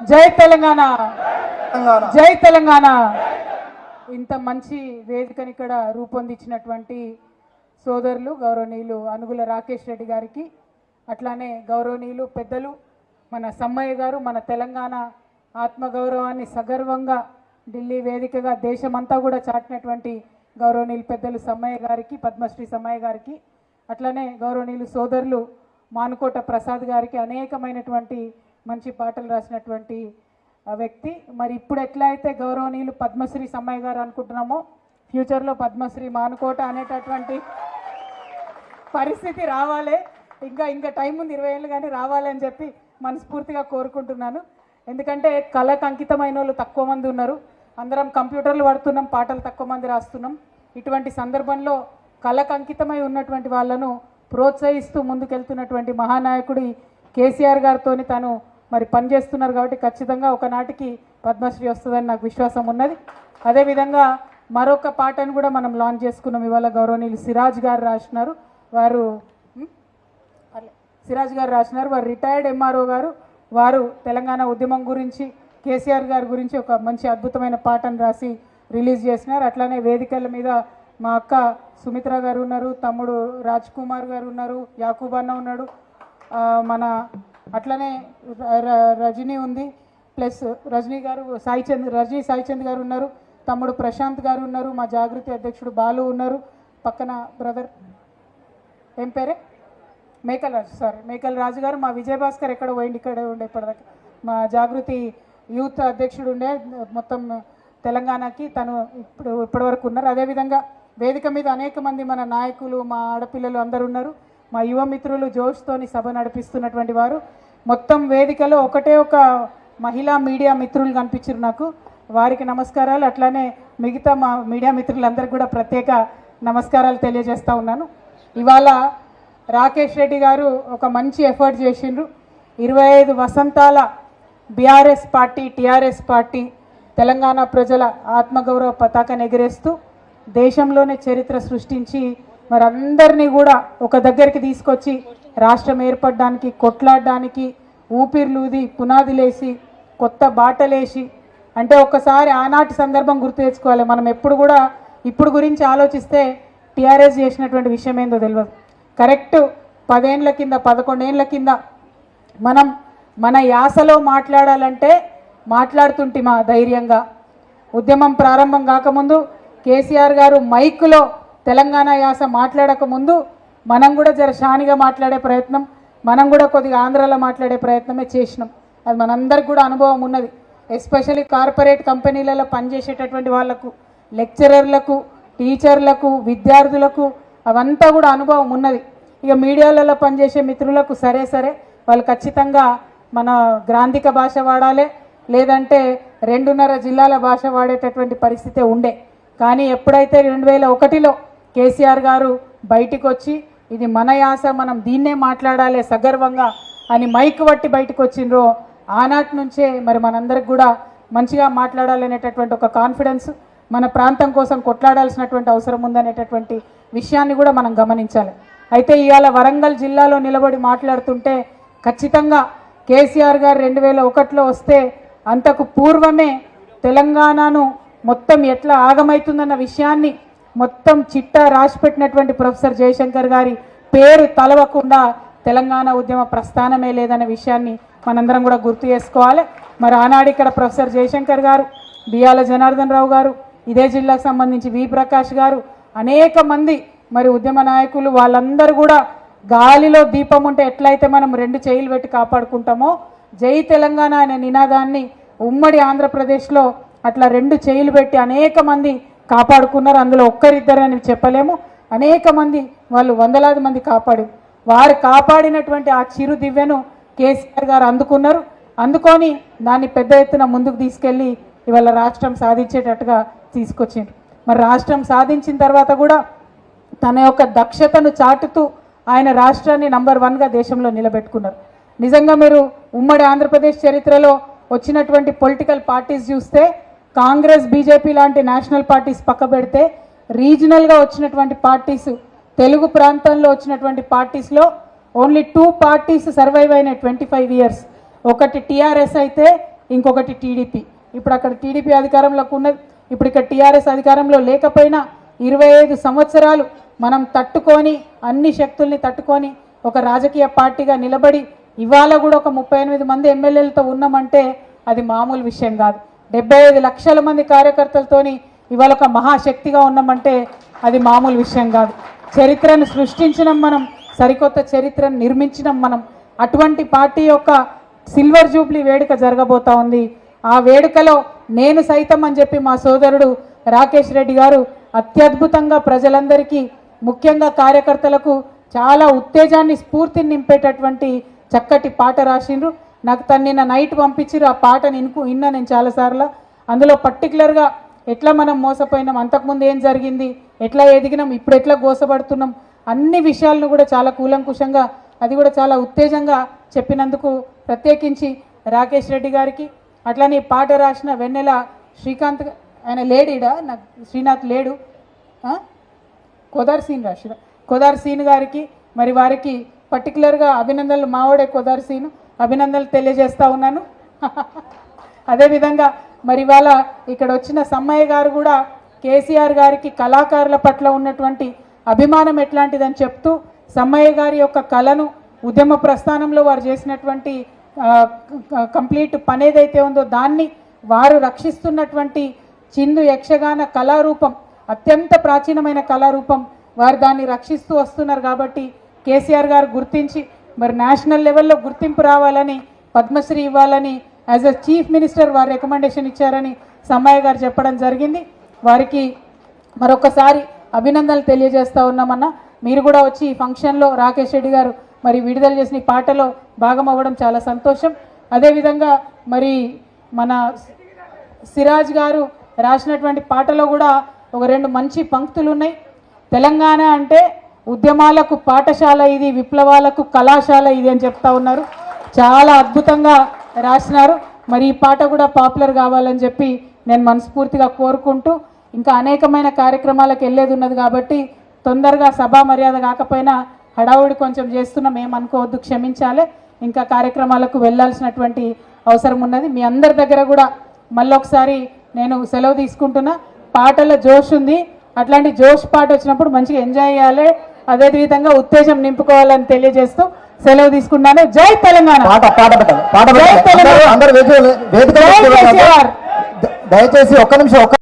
జై తెలంగాణ. జై తెలంగాణ. ఇంత మంచి వేదికని ఇక్కడ రూపొందించినటువంటి సోదరులు గౌరవనీయులు అనుగుల రాకేష్ రెడ్డి గారికి అట్లానే గౌరవనీయులు పెద్దలు మన సమ్మయ్య గారు మన తెలంగాణ ఆత్మగౌరవాన్ని సగర్వంగా ఢిల్లీ వేదికగా దేశమంతా కూడా చాటినటువంటి గౌరవనీయులు పెద్దలు సమ్మయ్య గారికి పద్మశ్రీ సమ్మయ్య గారికి అట్లనే గౌరవనీయులు సోదరులు మానుకోట ప్రసాద్ గారికి అనేకమైనటువంటి మంచి పాటలు రాసినటువంటి వ్యక్తి. మరి ఇప్పుడు ఎట్లా అయితే గౌరవనీయులు పద్మశ్రీ సమ్మయ్య గారు అనుకుంటున్నామో ఫ్యూచర్లో పద్మశ్రీ మానుకోట అనేటటువంటి పరిస్థితి రావాలి. ఇంకా ఇంకా టైం ఉంది ఇరవై ఏళ్ళు కానీ రావాలి అని చెప్పి మనస్ఫూర్తిగా కోరుకుంటున్నాను. ఎందుకంటే కళకు అంకితమైన వాళ్ళు తక్కువ మంది ఉన్నారు. అందరం కంప్యూటర్లు పడుతున్నాం పాటలు తక్కువ మంది రాస్తున్నాం. ఇటువంటి సందర్భంలో కళకు అంకితమై ఉన్నటువంటి వాళ్ళను ప్రోత్సహిస్తూ ముందుకెళ్తున్నటువంటి మహానాయకుడి కేసీఆర్ గారితో తను మరి పనిచేస్తున్నారు కాబట్టి ఖచ్చితంగా ఒకనాటికి పద్మశ్రీ వస్తుందని నాకు విశ్వాసం ఉన్నది. అదేవిధంగా మరొక పాటను కూడా మనం లాంచ్ చేసుకున్నాం. ఇవాళ గౌరవనీయులు సిరాజ్ గారు రాసినారు. వారు సిరాజ్ గారు రాసినారు. వారు రిటైర్డ్ ఎంఆర్ఓ గారు. వారు తెలంగాణ ఉద్యమం గురించి కేసీఆర్ గారి గురించి ఒక మంచి అద్భుతమైన పాటను రాసి రిలీజ్ చేసినారు. అట్లానే వేదికల మీద మా అక్క సుమిత్ర గారు ఉన్నారు. తమ్ముడు రాజ్ కుమార్ గారు ఉన్నారు. యాకూబ్ అన్న ఉన్నాడు. మన అట్లనే ర- ర- రజనీ ఉంది. ప్లస్ రజనీ గారు సాయిచంద్ రజనీ సాయిచంద్ గారు ఉన్నారు. తమ్ముడు ప్రశాంత్ గారు ఉన్నారు. మా జాగృతి అధ్యక్షుడు బాలు ఉన్నారు. పక్కన బ్రదర్ ఏం పేరే? మేకల్ రాజు సారీ మేకల్ రాజు గారు మా విజయభాస్కర్ ఎక్కడ పోయింది ఇక్కడే ఉండే ఇప్పటిదాకా. మా జాగృతి యూత్ అధ్యక్షుడు ఉండే మొత్తం తెలంగాణకి తను ఇప్పుడు ఇప్పటివరకు ఉన్నారు. అదేవిధంగా వేదిక మీద అనేక మంది మన నాయకులు మా ఆడపిల్లలు అందరు ఉన్నారు. మా యువ మిత్రులు జోష్తోని సభ నడిపిస్తున్నటువంటి వారు. మొత్తం వేదికలో ఒకటే ఒక మహిళా మీడియా మిత్రులు కనిపించారు నాకు. వారికి నమస్కారాలు. అట్లానే మిగతా మా మీడియా మిత్రులందరికీ కూడా ప్రత్యేక నమస్కారాలు తెలియజేస్తూ ఉన్నాను. ఇవాళ రాకేష్ రెడ్డి గారు ఒక మంచి ఎఫర్ట్ చేసిండ్రు. ఇరవై ఐదు వసంతాల BRS party TRS party Telangana ప్రజల ఆత్మగౌరవ పతాకాన్ని ఎగరేస్తూ దేశంలోనే చరిత్ర సృష్టించి మరి అందరినీ కూడా ఒక దగ్గరికి తీసుకొచ్చి రాష్ట్రం ఏర్పడడానికి కొట్లాడడానికి ఊపిర్లూది పునాదిలేసి కొత్త బాటలేసి అంటే ఒక్కసారి ఆనాటి సందర్భం గుర్తు తెచ్చుకోవాలి. మనం ఎప్పుడు కూడా ఇప్పుడు గురించి ఆలోచిస్తే టీఆర్ఎస్ చేసినటువంటి విషయం ఏందో తెలియదు కరెక్ట్ పదేండ్ల కింద పదకొండేండ్ల కింద మనం మన యాసలో మాట్లాడాలంటే మాట్లాడుతుంటే మా ధైర్యంగా. ఉద్యమం ప్రారంభం కాకముందు కేసీఆర్ గారు మైక్లో తెలంగాణ యాస మాట్లాడక ముందు మనం కూడా జర షానిగా మాట్లాడే ప్రయత్నం మనం కూడా కొద్దిగా ఆంధ్రాలో మాట్లాడే ప్రయత్నమే చేసినాం. అది మనందరికి కూడా అనుభవం ఉన్నది. ఎస్పెషల్లీ కార్పొరేట్ కంపెనీలలో పనిచేసేటటువంటి వాళ్ళకు లెక్చరర్లకు టీచర్లకు విద్యార్థులకు అవంతా కూడా అనుభవం ఉన్నది. ఇక మీడియాలలో పనిచేసే మిత్రులకు సరే సరే వాళ్ళు ఖచ్చితంగా మన గ్రాంధిక భాష వాడాలి లేదంటే రెండున్నర జిల్లాల భాష వాడేటటువంటి పరిస్థితే ఉండే. కానీ ఎప్పుడైతే రెండు వేల ఒకటిలో కేసీఆర్ గారు బయటికి వచ్చి ఇది మన యాస మనం దీన్నే మాట్లాడాలి సగర్వంగా అని మైక్ పట్టి బయటకు వచ్చిండ్రో ఆనాటి నుంచే మరి మనందరికి కూడా మంచిగా మాట్లాడాలనేటటువంటి ఒక కాన్ఫిడెన్స్ మన ప్రాంతం కోసం కొట్లాడాల్సినటువంటి అవసరం ఉందనేటటువంటి విషయాన్ని కూడా మనం గమనించాలి. అయితే ఇవాళ వరంగల్ జిల్లాలో నిలబడి మాట్లాడుతుంటే ఖచ్చితంగా కేసీఆర్ గారు రెండు వేల ఒకటిలో వస్తే అంతకు పూర్వమే తెలంగాణను మొత్తం ఎట్లా ఆగమైతుందన్న విషయాన్ని మొత్తం చిట్టా రాసిపెట్టినటువంటి ప్రొఫెసర్ జయశంకర్ గారి పేరు తలవకుండా తెలంగాణ ఉద్యమ ప్రస్థానమే లేదన్న విషయాన్ని మనందరం కూడా గుర్తు చేసుకోవాలి. మరి ఆనాడు ఇక్కడ ప్రొఫెసర్ జయశంకర్ గారు బియాల జనార్దన్ రావు గారు ఇదే జిల్లాకు సంబంధించి వి ప్రకాష్ గారు అనేక మంది మరి ఉద్యమ నాయకులు వాళ్ళందరూ కూడా గాలిలో దీపం ఉంటే ఎట్లయితే మనం రెండు చేయిలు పెట్టి కాపాడుకుంటామో జై తెలంగాణ అనే నినాదాన్ని ఉమ్మడి ఆంధ్రప్రదేశ్లో అట్లా రెండు చేయిలు పెట్టి అనేక మంది కాపాడుకున్నారు. అందులో ఒక్కరిద్దరని చెప్పలేము. అనేక మంది వాళ్ళు వందలాది మంది కాపాడు వారు కాపాడినటువంటి ఆ చిరు దివ్యను కేసీఆర్ గారు అందుకున్నారు. అందుకొని దాన్ని పెద్ద ఎత్తున ముందుకు తీసుకెళ్ళి ఇవాళ రాష్ట్రం సాధించేటట్టుగా తీసుకొచ్చిండ్రు. మరి రాష్ట్రం సాధించిన తర్వాత కూడా తన యొక్క దక్షతను చాటుతూ ఆయన రాష్ట్రాన్ని నంబర్ వన్గా దేశంలో నిలబెట్టుకున్నారు. నిజంగా మీరు ఉమ్మడి ఆంధ్రప్రదేశ్ చరిత్రలో వచ్చినటువంటి పొలిటికల్ పార్టీస్ చూస్తే కాంగ్రెస్ బీజేపీ లాంటి నేషనల్ పార్టీస్ పక్క పెడితే రీజనల్గా వచ్చినటువంటి పార్టీస్ తెలుగు ప్రాంతంలో వచ్చినటువంటి పార్టీస్లో ఓన్లీ టూ పార్టీస్ సర్వైవ్ అయిన ట్వంటీ ఫైవ్ ఇయర్స్. ఒకటి టీఆర్ఎస్ అయితే ఇంకొకటి టీడీపీ. ఇప్పుడు అక్కడ టీడీపీ అధికారంలోకి ఉన్నది. ఇప్పుడు ఇక్కడ టీఆర్ఎస్ అధికారంలో లేకపోయినా ఇరవై ఐదు సంవత్సరాలు మనం తట్టుకొని అన్ని శక్తుల్ని తట్టుకొని ఒక రాజకీయ పార్టీగా నిలబడి ఇవాళ కూడా ఒక ముప్పై ఎనిమిది మంది ఎమ్మెల్యేలతో ఉన్నామంటే అది మామూలు విషయం కాదు. డెబ్బై ఐదు లక్షల మంది కార్యకర్తలతోని ఇవాళ ఒక మహాశక్తిగా ఉన్నామంటే అది మామూలు విషయం కాదు. చరిత్రను సృష్టించినాం మనం సరికొత్త చరిత్రను నిర్మించినాం మనం. అటువంటి పార్టీ యొక్క సిల్వర్ జూబ్లీ వేడుక జరగబోతా ఉంది. ఆ వేడుకలో నేను సైతం అని చెప్పి మా సోదరుడు రాకేష్ రెడ్డి గారు అత్యద్భుతంగా ప్రజలందరికీ ముఖ్యంగా కార్యకర్తలకు చాలా ఉత్తేజాన్ని స్ఫూర్తిని నింపేటటువంటి చక్కటి పాట రాసిండ్రు. నాకు తను నిన్న నైట్ పంపించిర్రు ఆ పాటను ఇనుకు విన్నా నేను చాలాసార్లు అందులో పర్టికులర్గా ఎట్లా మనం మోసపోయినాం అంతకుముందు ఏం జరిగింది ఎట్లా ఎదిగినాం ఇప్పుడు ఎట్లా గోసపడుతున్నాం అన్ని విషయాలను కూడా చాలా కూలంకుషంగా అది కూడా చాలా ఉత్తేజంగా చెప్పినందుకు ప్రత్యేకించి రాకేష్ రెడ్డి గారికి. అట్లానే పాట రాసిన వెన్నెల శ్రీకాంత్ ఆయన లేడీడా నాకు శ్రీనాథ్ లేడు. ఆ? కొదార్ సీన్ రాసిన కొదార్ సీన్ గారికి మరి వారికి పర్టికులర్గా అభినందనలు మావాడే కొదార్ సీను. అభినందనలు తెలియజేస్తూ ఉన్నాను. అదేవిధంగా మరి ఇవాళ ఇక్కడ వచ్చిన సమ్మయ్య గారు కూడా కేసీఆర్ గారికి కళాకారుల పట్ల ఉన్నటువంటి అభిమానం ఎట్లాంటిదని చెప్తూ సమ్మయ్య గారి యొక్క కళను ఉద్యమ ప్రస్థానంలో వారు చేసినటువంటి కంప్లీట్ పని ఏదైతే ఉందో దాన్ని వారు రక్షిస్తున్నటువంటి చిందు యక్షగాన కళారూపం అత్యంత ప్రాచీనమైన కళారూపం వారు దాన్ని రక్షిస్తూ వస్తున్నారు కాబట్టి కేసీఆర్ గారు గుర్తించి మరి నేషనల్ లెవెల్లో గుర్తింపు రావాలని పద్మశ్రీ ఇవ్వాలని యాజ్ అ చీఫ్ మినిస్టర్ వారు రికమెండేషన్ ఇచ్చారని సమ్మయ్య గారు చెప్పడం జరిగింది. వారికి మరొకసారి అభినందనలు తెలియజేస్తూ ఉన్నామన్నా. మీరు కూడా వచ్చి ఈ ఫంక్షన్లో రాకేష్ రెడ్డి గారు మరి విడుదల చేసిన పాటలో భాగం అవ్వడం చాలా సంతోషం. అదేవిధంగా మరి మన సిరాజ్ గారు రాసినటువంటి పాటలో కూడా ఒక రెండు మంచి పంక్తులు ఉన్నాయి. తెలంగాణ అంటే ఉద్యమాలకు పాఠశాల ఇది విప్లవాలకు కళాశాల ఇది అని చెప్తా ఉన్నారు. చాలా అద్భుతంగా రాసినారు. మరి ఈ పాట కూడా పాపులర్ కావాలని చెప్పి నేను మనస్ఫూర్తిగా కోరుకుంటూ ఇంకా అనేకమైన కార్యక్రమాలకు వెళ్ళేది ఉన్నది కాబట్టి తొందరగా సభా మర్యాద కాకపోయినా హడావుడి కొంచెం చేస్తున్నాం ఏమనుకోవద్దు క్షమించాలి. ఇంకా కార్యక్రమాలకు వెళ్ళాల్సినటువంటి అవసరం ఉన్నది. మీ అందరి దగ్గర కూడా మళ్ళొకసారి నేను సెలవు తీసుకుంటున్నా. పాటల జోష్ ఉంది. అట్లాంటి జోష్ పాట వచ్చినప్పుడు మంచిగా ఎంజాయ్ చేయాలి. అదే విధంగా ఉత్తేజం నింపుకోవాలని తెలియజేస్తూ సెలవు తీసుకున్నాను జై తెలంగాణ. పాట పాట పెట్టాలి పాట. దయచేసి ఒక్క నిమిషం ఒక్క